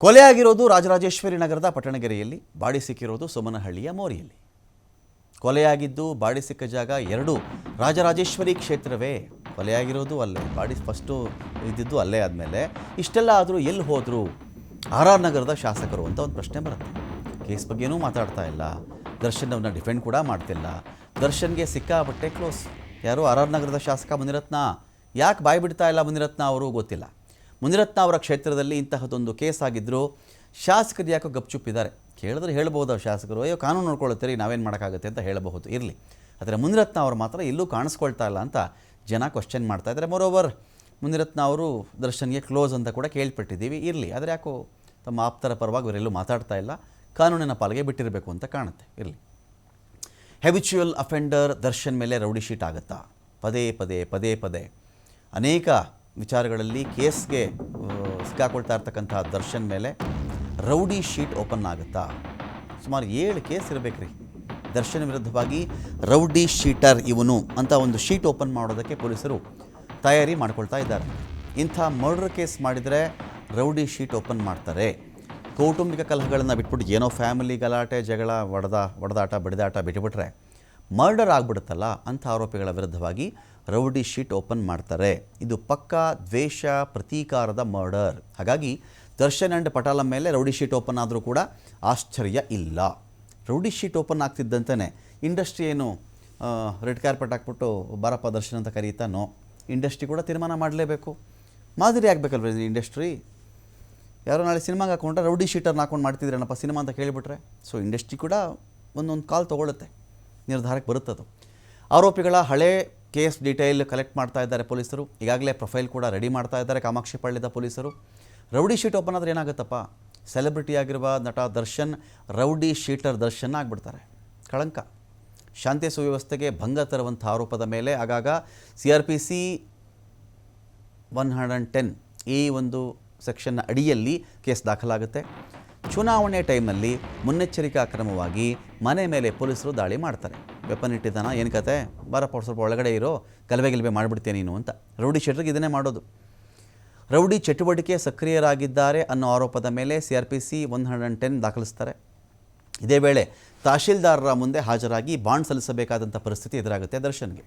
ಕೊಲೆಯಾಗಿರೋದು ರಾಜರಾಜೇಶ್ವರಿ ನಗರದ ಪಟ್ಟಣಗೆರೆಯಲ್ಲಿ, ಬಾಡಿ ಸಿಕ್ಕಿರೋದು ಸುಮನಹಳ್ಳಿಯ ಮೋರಿಯಲ್ಲಿ. ಕೊಲೆಯಾಗಿದ್ದು ಬಾಡಿ ಸಿಕ್ಕ ಜಾಗ ಎರಡು ರಾಜರಾಜೇಶ್ವರಿ ಕ್ಷೇತ್ರವೇ. ಕೊಲೆಯಾಗಿರೋದು ಅಲ್ಲೇ, ಬಾಡಿ ಫಸ್ಟು ಇದ್ದಿದ್ದು ಅಲ್ಲೇ ಆದಮೇಲೆ. ಇಷ್ಟೆಲ್ಲ ಆದರೂ ಎಲ್ಲಿ ಹೋದರು? ಆರ್ ಆರ್ ನಗರದ ಶಾಸಕರು ಅಂತ ಒಂದು ಪ್ರಶ್ನೆ ಬರುತ್ತೆ. ಕೇಸ್ ಬಗ್ಗೆನೂ ಮಾತಾಡ್ತಾ ಇಲ್ಲ. ದರ್ಶನ್ ಅವ್ರನ್ನ ಡಿಫೆಂಡ್ ಕೂಡ ಮಾಡ್ತಿಲ್ಲ. ದರ್ಶನ್ಗೆ ಸಿಕ್ಕಾಪಟ್ಟೆ ಕ್ಲೋಸ್. ಯಾರು ಆರ್ ಆರ್ ನಗರದ ಶಾಸಕ ಮುನಿರತ್ನ? ಯಾಕೆ ಬಾಯಿ ಬಿಡ್ತಾ ಇಲ್ಲ ಮುನಿರತ್ನ ಅವರು ಗೊತ್ತಿಲ್ಲ. ಮುನಿರತ್ನ ಅವರ ಕ್ಷೇತ್ರದಲ್ಲಿ ಇಂತಹದೊಂದು ಕೇಸ್ ಆಗಿದ್ದರೂ ಶಾಸಕರು ಯಾಕೋ ಗಪ್ಚುಪ್ಪಿದ್ದಾರೆ ಕೇಳಿದ್ರೆ ಹೇಳ್ಬೋದು ಶಾಸಕರು. ಅಯ್ಯೋ, ಕಾನೂನು ನೋಡ್ಕೊಳ್ತೀರಿ ನಾವೇನು ಮಾಡೋಕ್ಕಾಗುತ್ತೆ ಅಂತ ಹೇಳಬಹುದು. ಇರಲಿ. ಆದರೆ ಮುನಿರತ್ನ ಅವರು ಮಾತ್ರ ಎಲ್ಲೂ ಕಾಣಿಸ್ಕೊಳ್ತಾ ಇಲ್ಲ ಅಂತ ಜನ ಕ್ವಶನ್ ಮಾಡ್ತಾ ಇದ್ದಾರೆ. ಮೋರೋವರ್ ಮುನಿರತ್ನ ಅವರು ದರ್ಶನ್ಗೆ ಕ್ಲೋಸ್ ಅಂತ ಕೂಡ ಕೇಳ್ಪಟ್ಟಿದ್ದೀವಿ. ಇರಲಿ. ಆದರೆ ಯಾಕೋ ತಮ್ಮ ಆಪ್ತರ ಪರವಾಗಿ ಇವರೆಲ್ಲೂ ಮಾತಾಡ್ತಾ ಇಲ್ಲ. ಕಾನೂನಿನ ಪಾಲಿಗೆ ಬಿಟ್ಟಿರಬೇಕು ಅಂತ ಕಾಣುತ್ತೆ. ಇರಲಿ. ಹೆಬಿಚುವಲ್ ಅಫೆಂಡರ್ ದರ್ಶನ್ ಮೇಲೆ ರೌಡಿ ಶೀಟ್ ಆಗುತ್ತಾ? ಪದೇ ಪದೇ ಪದೇ ಪದೇ. ಅನೇಕ ವಿಚಾರಗಳಲ್ಲಿ ಕೇಸ್ಗೆ ಸಿಕ್ಕಾಕೊಳ್ತಾ ಇರ್ತಕ್ಕಂಥ ದರ್ಶನ್ ಮೇಲೆ ರೌಡಿ ಶೀಟ್ ಓಪನ್ ಆಗುತ್ತಾ? ಸುಮಾರು ಏಳು ಕೇಸ್ ಇರಬೇಕ್ರಿ. ದರ್ಶನ್ ವಿರುದ್ಧವಾಗಿ ರೌಡಿ ಶೀಟರ್ ಇವನು ಅಂತ ಒಂದು ಶೀಟ್ ಓಪನ್ ಮಾಡೋದಕ್ಕೆ ಪೊಲೀಸರು ತಯಾರಿ ಮಾಡ್ಕೊಳ್ತಾ ಇದ್ದಾರೆ. ಇಂಥ ಮರ್ಡರ್ ಕೇಸ್ ಮಾಡಿದರೆ ರೌಡಿ ಶೀಟ್ ಓಪನ್ ಮಾಡ್ತಾರೆ. ಕೌಟುಂಬಿಕ ಕಲಹಗಳನ್ನು ಬಿಟ್ಬಿಟ್ಟು ಏನೋ ಫ್ಯಾಮಿಲಿ ಗಲಾಟೆ, ಜಗಳ, ಒಡೆದ, ಒಡೆದಾಟ, ಬಡಿದಾಟ ಬಿಟ್ಟುಬಿಟ್ರೆ ಮರ್ಡರ್ ಆಗ್ಬಿಡುತ್ತಲ್ಲ ಅಂಥ ಆರೋಪಿಗಳ ವಿರುದ್ಧವಾಗಿ ರೌಡಿ ಶೀಟ್ ಓಪನ್ ಮಾಡ್ತಾರೆ. ಇದು ಪಕ್ಕಾ ದ್ವೇಷ, ಪ್ರತೀಕಾರದ ಮರ್ಡರ್. ಹಾಗಾಗಿ ದರ್ಶನ್ ಆ್ಯಂಡ್ ಪಟಾಲ ಮೇಲೆ ರೌಡಿ ಶೀಟ್ ಓಪನ್ ಆದರೂ ಕೂಡ ಆಶ್ಚರ್ಯ ಇಲ್ಲ. ರೌಡಿ ಶೀಟ್ ಓಪನ್ ಆಗ್ತಿದ್ದಂತೆಯೇ ಇಂಡಸ್ಟ್ರಿ ಏನು ರೆಡ್ ಕಾರ್ಪೆಟ್ ಹಾಕ್ಬಿಟ್ಟು ಬಾರಪ್ಪ ದರ್ಶನ್ ಅಂತ ಕರೀತಾನೋ, ಇಂಡಸ್ಟ್ರಿ ಕೂಡ ತೀರ್ಮಾನ ಮಾಡಲೇಬೇಕು. ಮಾದರಿ ಆಗಬೇಕಲ್ವ ಇಂಡಸ್ಟ್ರಿ? ಯಾರೋ ನಾಳೆ ಸಿನಿಮಾಗೆ ಹಾಕೊಂಡ್ರೆ ರೌಡಿ ಶೀಟರ್ನ ಹಾಕೊಂಡು ಮಾಡ್ತಿದ್ರೇನಪ್ಪ ಸಿನಿಮಾ ಅಂತ ಕೇಳಿಬಿಟ್ರೆ? ಸೊ ಇಂಡಸ್ಟ್ರಿ ಕೂಡ ಒಂದೊಂದು ಕಾಲ್ ತೊಗೊಳುತ್ತೆ. ನಿರ್ಧಾರಕ್ಕೆ ಬರುತ್ತದು. ಆರೋಪಿಗಳ ಹಳೆ ಕೇಸ್ ಡೀಟೇಲ್ ಕಲೆಕ್ಟ್ ಮಾಡ್ತಾ ಇದ್ದಾರೆ ಪೊಲೀಸರು. ಈಗಾಗಲೇ ಪ್ರೊಫೈಲ್ ಕೂಡ ರೆಡಿ ಮಾಡ್ತಾ ಇದ್ದಾರೆ ಕಾಮಾಕ್ಷಿ ಪಳ್ಳಿದ ಪೊಲೀಸರು. ರೌಡಿ ಶೀಟ್ ಓಪನ್ ಆದರೆ ಏನಾಗುತ್ತಪ್ಪ? ಸೆಲೆಬ್ರಿಟಿ ಆಗಿರುವ ನಟ ದರ್ಶನ್ ರೌಡಿ ಶೀಟರ್ ದರ್ಶನ್ ಆಗಿಬಿಡ್ತಾರೆ. ಕಳಂಕ. ಶಾಂತಿ ಸುವ್ಯವಸ್ಥೆಗೆ ಭಂಗ ತರುವಂಥ ಆರೋಪದ ಮೇಲೆ ಆಗಾಗ C R P C one hundred and ten ಈ ಒಂದು ಸೆಕ್ಷನ್ನ ಅಡಿಯಲ್ಲಿ ಕೇಸ್ ದಾಖಲಾಗುತ್ತೆ. ಚುನಾವಣೆ ಟೈಮ್ನಲ್ಲಿ ಮುನ್ನೆಚ್ಚರಿಕಾ ಕ್ರಮವಾಗಿ ಮನೆ ಮೇಲೆ ಪೊಲೀಸರು ದಾಳಿ ಮಾಡ್ತಾರೆ. ವೆಪನ್ ಇಟ್ಟಿದ್ದಾನ? ಏನು ಕತೆ? ಬಾರಪ್ಪ ಸ್ವಲ್ಪ ಒಳಗಡೆ ಇರೋ. ಗಲಭೆ ಗಲಭೆ ಮಾಡಿಬಿಡ್ತೀಯ ನೀನು ಅಂತ. ರೌಡಿ ಶೆಟ್ರಿಗೆ ಇದನ್ನೇ ಮಾಡೋದು. ರೌಡಿ ಚಟುವಟಿಕೆ ಸಕ್ರಿಯರಾಗಿದ್ದಾರೆ ಅನ್ನೋ ಆರೋಪದ ಮೇಲೆ C R P C one hundred and ten ದಾಖಲಿಸ್ತಾರೆ. ಇದೇ ವೇಳೆ ತಹಶೀಲ್ದಾರರ ಮುಂದೆ ಹಾಜರಾಗಿ ಬಾಂಡ್ ಸಲ್ಲಿಸಬೇಕಾದಂಥ ಪರಿಸ್ಥಿತಿ ಎದುರಾಗುತ್ತೆ ದರ್ಶನ್ಗೆ.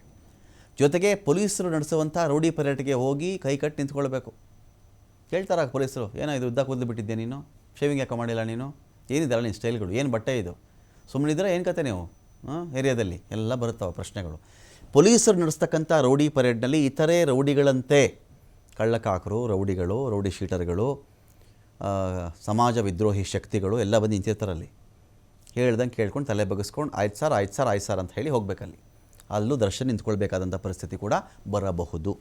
ಜೊತೆಗೆ ಪೊಲೀಸರು ನಡೆಸುವಂಥ ರೌಡಿ ಪರ್ಯಟಕ್ಕೆ ಹೋಗಿ ಕೈ ಕಟ್ಟಿ ನಿಂತ್ಕೊಳ್ಬೇಕು. ಕೇಳ್ತಾರ ಪೊಲೀಸರು? ಏನೋ ಇದು ಉದ್ದ ಕೂದಲು ಬಿಟ್ಟಿದ್ದೆ ನೀನು? ಶೇವಿಂಗ್ ಯಾಕೆ ಮಾಡಿಲ್ಲ ನೀನು? ಏನಿದೆಲ್ಲ ನೀನು ಸ್ಟೈಲ್ಗಳು ಏನು ಬಟ್ಟೆ ಇದು? ಸುಮ್ಮನಿದ್ರೆ ಏನು ಕತೆ ನೀವು? ಏರಿಯಾದಲ್ಲಿ ಎಲ್ಲ ಬರುತ್ತವೆ ಪ್ರಶ್ನೆಗಳು. ಪೊಲೀಸರು ನಡೆಸ್ತಕ್ಕಂಥ ರೌಡಿ ಪರೇಡ್ನಲ್ಲಿ ಇತರೆ ರೌಡಿಗಳಂತೆ ಕಳ್ಳಕಾಕರು, ರೌಡಿಗಳು, ರೌಡಿ ಶೀಟರ್ಗಳು ಸಮಾಜ ವಿದ್ರೋಹಿ ಶಕ್ತಿಗಳು ಎಲ್ಲ ಬಂದು ನಿಂತಿರ್ತಾರಲ್ಲಿ ಹೇಳ್ದಂಗೆ ಕೇಳ್ಕೊಂಡು ತಲೆ ಬಗ್ಗಿಸ್ಕೊಂಡು ಆಯ್ತು ಸರ್ ಆಯ್ತು ಸರ್ ಆಯ್ತು ಸರ್ ಅಂತ ಹೇಳಿ ಹೋಗಬೇಕಲ್ಲಿ. ಅಲ್ಲೂ ದರ್ಶನ ನಿಂತ್ಕೊಳ್ಬೇಕಾದಂಥ ಪರಿಸ್ಥಿತಿ ಕೂಡ ಬರಬಹುದು.